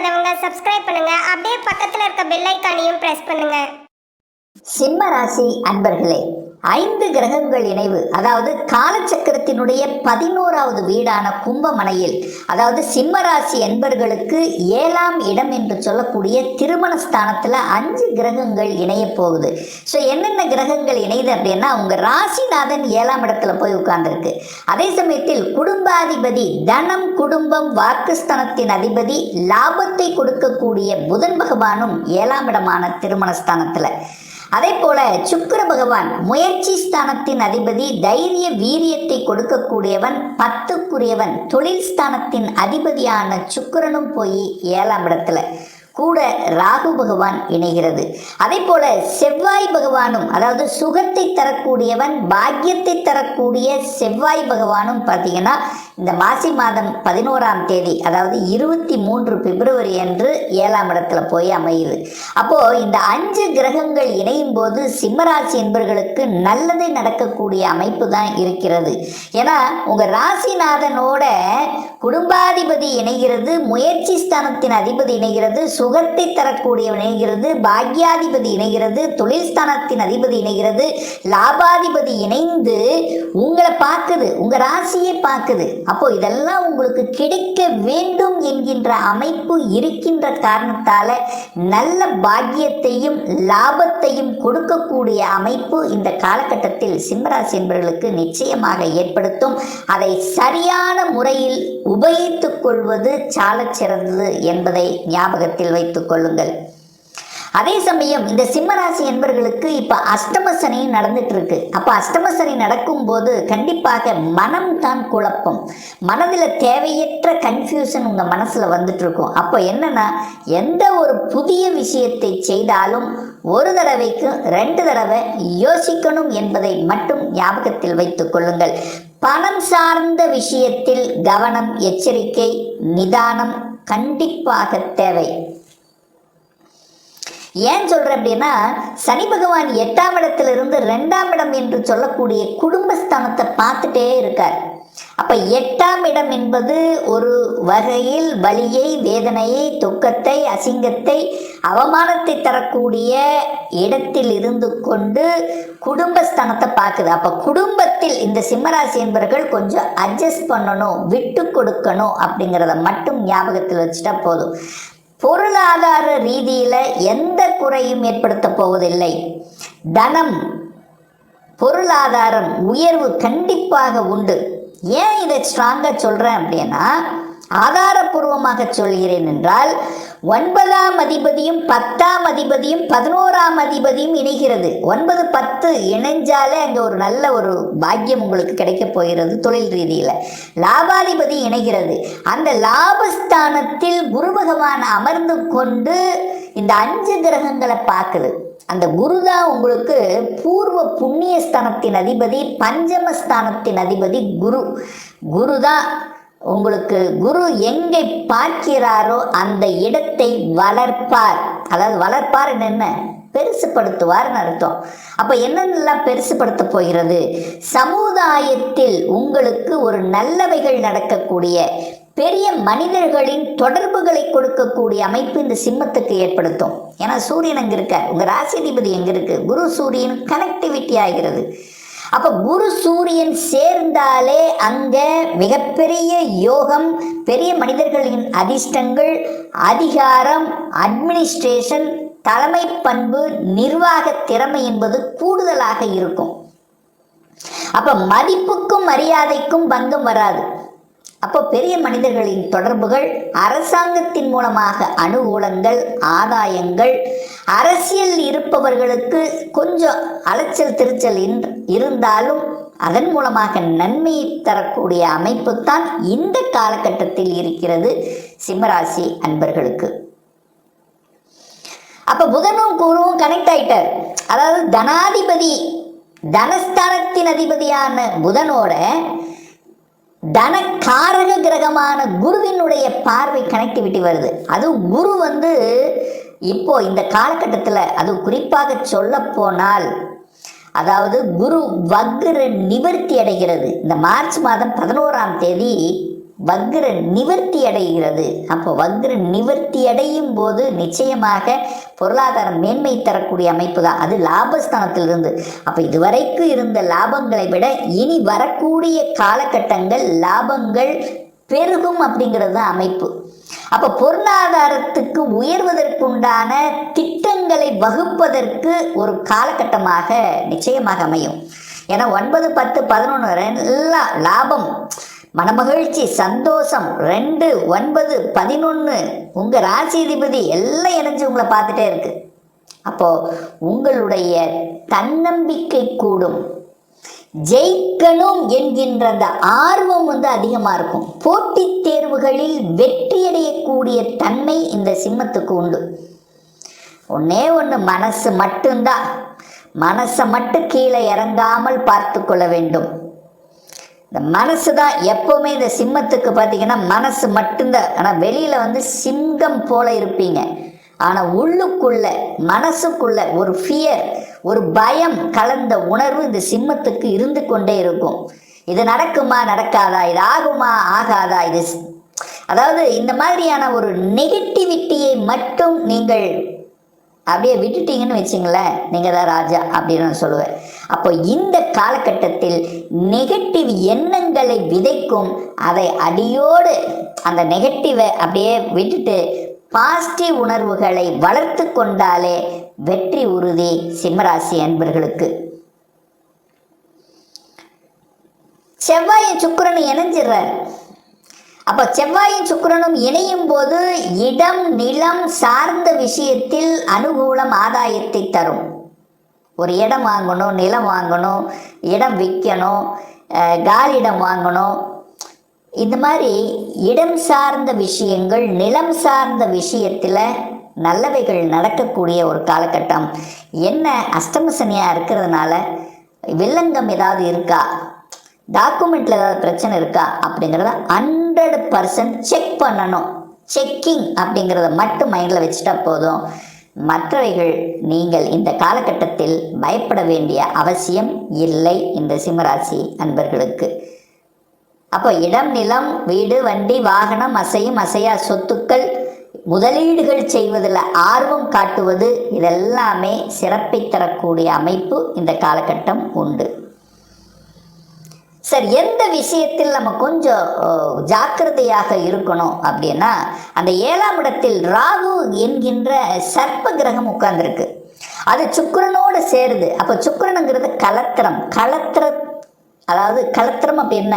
Subscribe பண்ணாதவங்க subscribe பண்ணுங்க. அப்படியே பக்கத்துல இருக்க பெல் ஐக்கானையும் பிரஸ் பண்ணுங்க. சிம்ம ராசி அன்பர்களே ஐந்து கிரகங்கள் இணைவு அதாவது காலச்சக்கரத்தினுடைய பதினோராவது வீடான கும்பமனையில் அதாவது சிம்மராசி என்பர்களுக்கு ஏழாம் இடம் என்று சொல்லக்கூடிய திருமண ஸ்தானத்தில் அஞ்சு கிரகங்கள் இணைய போகுது. ஸோ என்னென்ன கிரகங்கள் இணையுது அப்படின்னா உங்கள் ராசிநாதன் ஏழாம் இடத்துல போய் உட்கார்ந்துருக்கு. அதே சமயத்தில் குடும்பாதிபதி தனம் குடும்பம் வாக்குஸ்தானத்தின் அதிபதி லாபத்தை கொடுக்கக்கூடிய புதன் பகவானும் ஏழாம் இடமான திருமணஸ்தானத்தில் அதே போல சுக்கர பகவான் முயற்சி ஸ்தானத்தின் அதிபதி தைரிய வீரியத்தை கொடுக்கக்கூடியவன் பத்துக்குரியவன் தொழில் ஸ்தானத்தின் அதிபதியான சுக்கிரனும் போய் ஏழாம் இடத்துல. கூட ராகு பகவான் இணைகிறது. அதே போல செவ்வாய் பகவானும் அதாவது சுகத்தை தரக்கூடியவன் பாக்கியத்தை தரக்கூடிய செவ்வாய் பகவானும் பார்த்தீங்கன்னா இந்த மாசி மாதம் பதினோராம் தேதி அதாவது இருபத்தி மூன்று பிப்ரவரி அன்று ஏழாம் இடத்துல போய் அமையுது. அப்போ இந்த அஞ்சு கிரகங்கள் இணையும் போது சிம்மராசி என்பவர்களுக்கு நல்லது நடக்கக்கூடிய அமைப்பு தான் இருக்கிறது. ஏன்னா உங்க ராசிநாதனோட குடும்பாதிபதி இணைகிறது முயற்சி ஸ்தானத்தின் அதிபதி இணைகிறது சுகத்தை தரக்கூடியவன் இணைகிறது பாக்யாதிபதி இணைகிறது தொழில் ஸ்தானத்தின் அதிபதி இணைகிறது லாபாதிபதி இணைந்து உங்களை பார்க்குது உங்க ராசியை பார்க்குது. அப்போ இதெல்லாம் உங்களுக்கு கிடைக்க வேண்டும் என்கின்ற அமைப்பு இருக்கின்ற காரணத்தால நல்ல பாக்கியத்தையும் லாபத்தையும் கொடுக்கக்கூடிய அமைப்பு இந்த காலகட்டத்தில் சிம்மராசி என்பவர்களுக்கு நிச்சயமாக ஏற்படுத்தும். அதை சரியான முறையில் உபயோகித்துக் கொள்வது சால சிறந்தது என்பதை ஞாபகத்தில் வைத்துக் கொள்ளுங்கள். அதே சமயம் இந்த சிம்மராசி என்பர்களுக்கு இப்போ அஷ்டம சனி நடந்துட்டு இருக்கு அப்போ அஷ்டம சனி நடக்கும்போது கண்டிப்பாக மனம் தான் குழப்பம். மனதில் தேவையற்ற கன்ஃபியூஷன் உங்கள் மனசில் வந்துட்டு இருக்கும் அப்போ என்னன்னா எந்த ஒரு புதிய விஷயத்தை செய்தாலும் ஒரு தடவைக்கு ரெண்டு தடவை யோசிக்கணும் என்பதை மட்டும் ஞாபகத்தில் வைத்துக் கொள்ளுங்கள். பணம் சார்ந்த விஷயத்தில் கவனம் எச்சரிக்கை நிதானம் கண்டிப்பாக தேவை. ஏன் சொல்கிறேன் அப்படின்னா சனி பகவான் எட்டாம் இடத்திலிருந்து ரெண்டாம் இடம் என்று சொல்லக்கூடிய குடும்பஸ்தானத்தை பார்த்துட்டே இருக்கார். அப்போ எட்டாம் இடம் என்பது ஒரு வகையில் வலியை வேதனையை துக்கத்தை அசிங்கத்தை அவமானத்தை தரக்கூடிய இடத்தில் இருந்து கொண்டு குடும்பஸ்தானத்தை பார்க்குது. அப்போ குடும்பத்தில் இந்த சிம்மராசி என்பவர்கள் கொஞ்சம் அட்ஜஸ்ட் பண்ணணும் விட்டு கொடுக்கணும் அப்படிங்கிறத மட்டும் ஞாபகத்தில் வச்சுட்டா போதும். பொருளாதார ரீதியில் எந்த குறையும் ஏற்படுத்த போவதில்லை. தனம் பொருளாதாரம் உயர்வு கண்டிப்பாக உண்டு. ஏன் இதை ஸ்ட்ராங்காக சொல்கிறேன் அப்படின்னா ஆதாரபூர்வமாக சொல்கிறேன் என்றால் ஒன்பதாம் அதிபதியும் பத்தாம் அதிபதியும் பதினோராம் அதிபதியும் இணைகிறது. ஒன்பது பத்து இணைஞ்சாலே அங்கே ஒரு நல்ல ஒரு பாக்கியம் உங்களுக்கு கிடைக்க போகிறது தொழில் ரீதியில். லாபாதிபதி இணைகிறது. அந்த லாபஸ்தானத்தில் குரு பகவான் அமர்ந்து கொண்டு இந்த அஞ்சு கிரகங்களை பார்க்குது. அந்த குரு தான் உங்களுக்கு பூர்வ புண்ணிய ஸ்தானத்தின் அதிபதி பஞ்சமஸ்தானத்தின் அதிபதி குரு. குரு தான். உங்களுக்கு குரு எங்கே பார்க்கிறாரோ அந்த இடத்தை வளர்ப்பார். அதாவது வளர்ப்பார் என்ன? பெருசுப்படுத்துவார்னு அர்த்தம். அப்போ என்னென்னலாம் பெருசுப்படுத்த போகிறது? சமுதாயத்தில் உங்களுக்கு ஒரு நல்லவைகள் நடக்கக்கூடிய பெரிய மனிதர்களின் தொடர்புகளை கொடுக்கக்கூடிய அமைப்பு இந்த சிம்மத்துக்கு ஏற்படுத்தும். ஏன்னா சூரியன் அங்கே இருக்கார்? உங்கள் ராசிதிபதி எங்கே இருக்குது குரு சூரியன் கனெக்டிவிட்டி ஆகிறது. அப்போ குரு சூரியன் சேர்ந்தாலே அங்கே மிகப்பெரிய யோகம் பெரிய மனிதர்களின் அதிர்ஷ்டங்கள் அதிகாரம் அட்மினிஸ்ட்ரேஷன் தலைமை பண்பு நிர்வாக திறமை என்பது கூடுதலாக இருக்கும். அப்போ மதிப்புக்கும் மரியாதைக்கும் பங்கம் வராது. அப்போ பெரிய மனிதர்களின் தொடர்புகள் அரசாங்கத்தின் மூலமாக அனுகூலங்கள் ஆதாயங்கள் அரசியல் இருப்பவர்களுக்கு கொஞ்சம் அலைச்சல் திருச்சல் இன்- இருந்தாலும் அதன் மூலமாக நன்மையை தரக்கூடிய அமைப்பு தான் இந்த காலகட்டத்தில் இருக்கிறது சிம்மராசி அன்பர்களுக்கு. அப்ப புதனும் குருவும் கனெக்ட் ஆயிட்டார். அதாவது தனாதிபதி தனஸ்தானத்தின் அதிபதியான புதனோட தனக்காரக கிரகமான குருவினுடைய பார்வை கனெக்டிவிட்டி வருது. அதுவும் குரு வந்து இப்போ இந்த காலகட்டத்தில் அது குறிப்பாக சொல்ல போனால் அதாவது குரு வக்ர நிவர்த்தி அடைகிறது. இந்த மார்ச் மாதம் பதினோராம் தேதி வக்ர நிவர்த்தி அடைகிறது. அப்போ வக்ர நிவர்த்தி அடையும் போது நிச்சயமாக பொருளாதாரம் மேன்மை தரக்கூடிய அமைப்பு தான். அது லாபஸ்தானத்திலிருந்து. அப்போ இதுவரைக்கும் இருந்த லாபங்களை விட இனி வரக்கூடிய காலகட்டங்கள் லாபங்கள் பெருகும் அப்படிங்கிறது தான் அமைப்பு. அப்போ பொருளாதாரத்துக்கு உயர்வதற்குண்டான திட்டங்களை வகுப்பதற்கு ஒரு காலகட்டமாக நிச்சயமாக அமையும். ஏன்னா ஒன்பது பத்து பதினொன்று எல்லாம் லாபம். மனமகிழ்ச்சி சந்தோஷம் ரெண்டு ஒன்பது பதினொன்று உங்கள் ராசிதிபதி எல்லாம் இணைஞ்சு உங்களை பார்த்துட்டே இருக்கு. அப்போது உங்களுடைய தன்னம்பிக்கை கூடும். ஜெயிக்கணும் என்கின்ற அந்த ஆர்வம் வந்து அதிகமாக இருக்கும். போட்டித் தேர்வுகளில் வெற்றியடையக்கூடிய தன்மை இந்த சிம்மத்துக்கு உண்டு. ஒன்னே ஒன்று மனசு மட்டும்தான். மனசை மட்டும் கீழே இறங்காமல் பார்த்து கொள்ள வேண்டும். இந்த மனசு தான் எப்போவுமே இந்த சிம்மத்துக்கு பார்த்தீங்கன்னா மனசு மட்டும்தான். ஆனால் வெளியில் வந்து சிங்கம் போல இருப்பீங்க. ஆனால் உள்ளுக்குள்ள மனசுக்குள்ள ஒரு ஃபியர் ஒரு பயம் கலந்த உணர்வு இந்த சிம்மத்துக்கு இருந்து கொண்டே இருக்கும். இது நடக்குமா நடக்காதா இது ஆகுமா ஆகாதா இது அதாவது இந்த மாதிரியான ஒரு நெகட்டிவிட்டியை மட்டும் நீங்கள் அப்படியே விட்டுட்டீங்கன்னு வச்சுங்களேன் நீங்கள் தான் ராஜா அப்படின்னு நான் சொல்லுவேன். அப்போ இந்த காலகட்டத்தில் நெகட்டிவ் எண்ணங்களை விதைக்கும் அதை அடியோடு அந்த நெகட்டிவை அப்படியே விட்டுட்டு பாசிட்டிவ் உணர்வுகளை வளர்த்து கொண்டாலே வெற்றி உறுதி சிம்மராசி அன்பர்களுக்கு. செவ்வாயை சுக்கிரன் இணைஞ்சிடுறார். அப்போ செவ்வாயும் சுக்கிரனும் இணையும் போது இடம் நிலம் சார்ந்த விஷயத்தில் அனுகூலம் ஆதாயத்தை தரும். ஒரு இடம் வாங்கணும் நிலம் வாங்கணும் இடம் விற்கணும் காலிடம் வாங்கணும். இந்த மாதிரி இடம் சார்ந்த விஷயங்கள் நிலம் சார்ந்த விஷயத்தில் நல்லவைகள் நடக்கக்கூடிய ஒரு காலகட்டம். என்ன? அஷ்டம சனியாக இருக்கிறதுனால வில்லங்கம் ஏதாவது இருக்கா? டாக்குமெண்ட்டில் ஏதாவது பிரச்சனை இருக்கா? அப்படிங்கிறத ஹண்ட்ரட் பர்சன்ட் செக் பண்ணணும். செக்கிங் அப்படிங்கிறத மட்டும் மைண்டில் வச்சுட்டா போதும். மற்றவைகள் நீங்கள் இந்த காலகட்டத்தில் பயப்பட வேண்டிய அவசியம் இல்லை இந்த சிம்மராசி அன்பர்களுக்கு. அப்போ இடம் நிலம் வீடு வண்டி வாகனம் அசையும் அசையா சொத்துக்கள் முதலீடுகள் செய்வதில் ஆர்வம் காட்டுவது இதெல்லாமே சிறப்பை தரக்கூடிய அமைப்பு இந்த காலகட்டம் உண்டு. சார் எந்த விஷயத்தில் நம்ம கொஞ்சம் ஜாக்கிரதையாக இருக்கணும் அப்படின்னா அந்த ஏழாம் இடத்தில் ராகு என்கின்ற சர்ப்ப கிரகம் உட்கார்ந்துருக்கு. அது சுக்கரனோடு சேருது. அப்போ சுக்கரனுங்கிறது கலத்திரம். கலத்திர அதாவது கலத்திரம் அப்படி என்ன?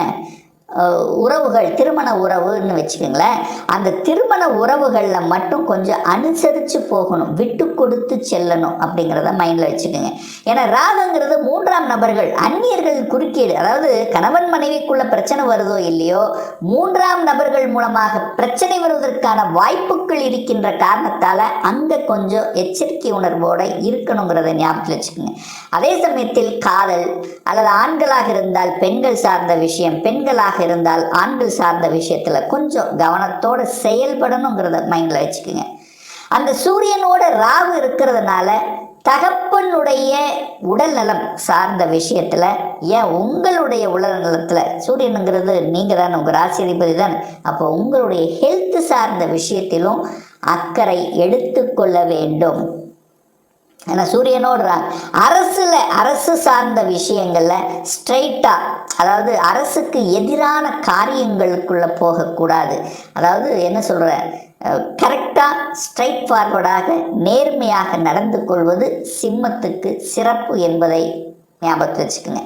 உறவுகள் திருமண உறவுன்னு வச்சுக்கோங்களேன். அந்த திருமண உறவுகளில் மட்டும் கொஞ்சம் அனுசரித்து போகணும். விட்டு கொடுத்து செல்லணும் அப்படிங்கிறத மைண்டில் வச்சுக்கோங்க. ஏன்னா ராகங்கிறது மூன்றாம் நபர்கள் அந்நியர்கள் குறுக்கீடு. அதாவது கணவன் மனைவிக்குள்ள பிரச்சனை வருதோ இல்லையோ மூன்றாம் நபர்கள் மூலமாக பிரச்சனை வருவதற்கான வாய்ப்புகள் இருக்கின்ற காரணத்தால் அங்கே கொஞ்சம் எச்சரிக்கை உணர்வோடு இருக்கணுங்கிறத ஞாபகத்தில் வச்சுக்கோங்க. அதே சமயத்தில் காதல் அல்லது ஆண்களாக இருந்தால் பெண்கள் சார்ந்த விஷயம் பெண்களாக இருந்தால் ஆண்கள் சார்ந்த விஷயத்தில் கொஞ்சம் கவனத்தோடு செயல்படணுங்கிறத மைண்டில் வச்சுக்கோங்க. அந்த சூரியனோட ராகு இருக்கிறதுனால தகப்பனுடைய உடல்நலம் சார்ந்த விஷயத்தில் ஏன் உங்களுடைய உடல் நலத்தில் சூரியனுங்கிறது நீங்கள் தான் உங்கள் ராசிதிபதி தான் அப்போ உங்களுடைய ஹெல்த் சார்ந்த விஷயத்திலும் அக்கறை எடுத்துக்கொள்ள வேண்டும். ஏன்னா சூரியனோட அரசில் அரசுல அரசு சார்ந்த விஷயங்களில் ஸ்ட்ரைட்டாக அதாவது அரசுக்கு எதிரான காரியங்களுக்குள்ள போகக்கூடாது. அதாவது என்ன சொல்கிற கரெக்டாக ஸ்ட்ரைட் ஃபார்வர்டாக நேர்மையாக நடந்து கொள்வது சிம்மத்துக்கு சிறப்பு என்பதை ஞாபகத்தில் வச்சுக்கோங்க.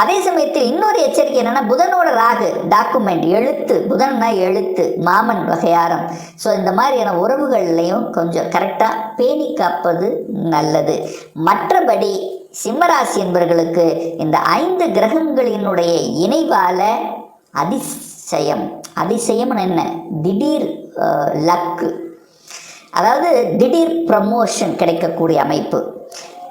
அதே சமயத்தில் இன்னொரு எச்சரிக்கை என்னன்னா புதனோட ராகு டாக்குமெண்ட் எழுத்து புதன்னா எழுத்து மாமன் வகையாரம். ஸோ இந்த மாதிரியான உறவுகள்லையும் கொஞ்சம் கரெக்டாக பேணி காப்பது நல்லது. மற்றபடி சிம்மராசி என்பவர்களுக்கு இந்த ஐந்து கிரகங்களினுடைய இணைவால அதிசயம். அதிசயம்னு என்ன? திடீர் லக்கு. அதாவது திடீர் ப்ரமோஷன் கிடைக்கக்கூடிய அமைப்பு.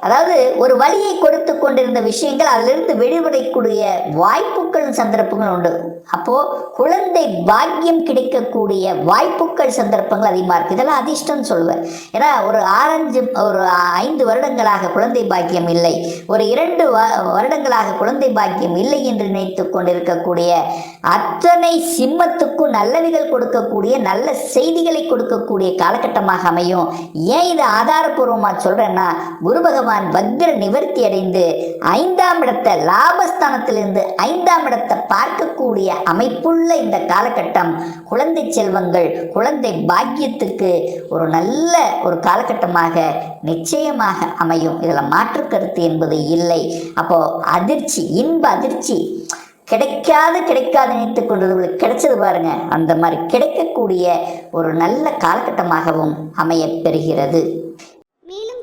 அதாவது ஒரு வழியை கொடுத்து கொண்டிருந்த விஷயங்கள் அதிலிருந்து வெளிவரக்கூடிய வாய்ப்புகள் சந்தர்ப்பங்கள் உண்டு. அப்போ குழந்தை பாக்கியம் கிடைக்கக்கூடிய வாய்ப்புகள் சந்தர்ப்பங்கள் அதிகமாக இருக்குது இதெல்லாம் அதிர்ஷ்டம்னு சொல்லுவேன். ஏன்னா ஒரு ஆரஞ்சு ஒரு ஐந்து வருடங்களாக குழந்தை பாக்கியம் இல்லை. ஒரு இரண்டு வருடங்களாக குழந்தை பாக்கியம் இல்லை என்று நினைத்து கொண்டிருக்கக்கூடிய அத்தனை சிம்மத்துக்கும் நல்லவிகள் கொடுக்கக்கூடிய நல்ல செய்திகளை கொடுக்கக்கூடிய காலகட்டமாக அமையும். ஏன் இதை ஆதாரபூர்வமாக சொல்கிறேன்னா குரு பகவான் வக்ர நிவர்த்தி அடைந்து ஐந்தாம் இடத்தை லாபஸ்தானத்திலிருந்து ஐந்தாம் இடத்தை பார்க்கக்கூடிய அமைப்புள்ள இந்த காலகட்டம். குழந்தை செல்வங்கள் குழந்தை பாக்கியத்துக்கு ஒரு நல்ல ஒரு காலகட்டமாக நிச்சயமாக அமையும். இதில் மாற்று கருத்து என்பது இல்லை. அப்போ அதிர்ச்சி இன்ப அதிர்ச்சி கிடைக்காது கிடைக்காது நினைத்து கொண்டது கிடைச்சது பாருங்க. அந்த மாதிரி கிடைக்கக்கூடிய ஒரு நல்ல காலகட்டமாகவும் அமையப் பெறுகிறது.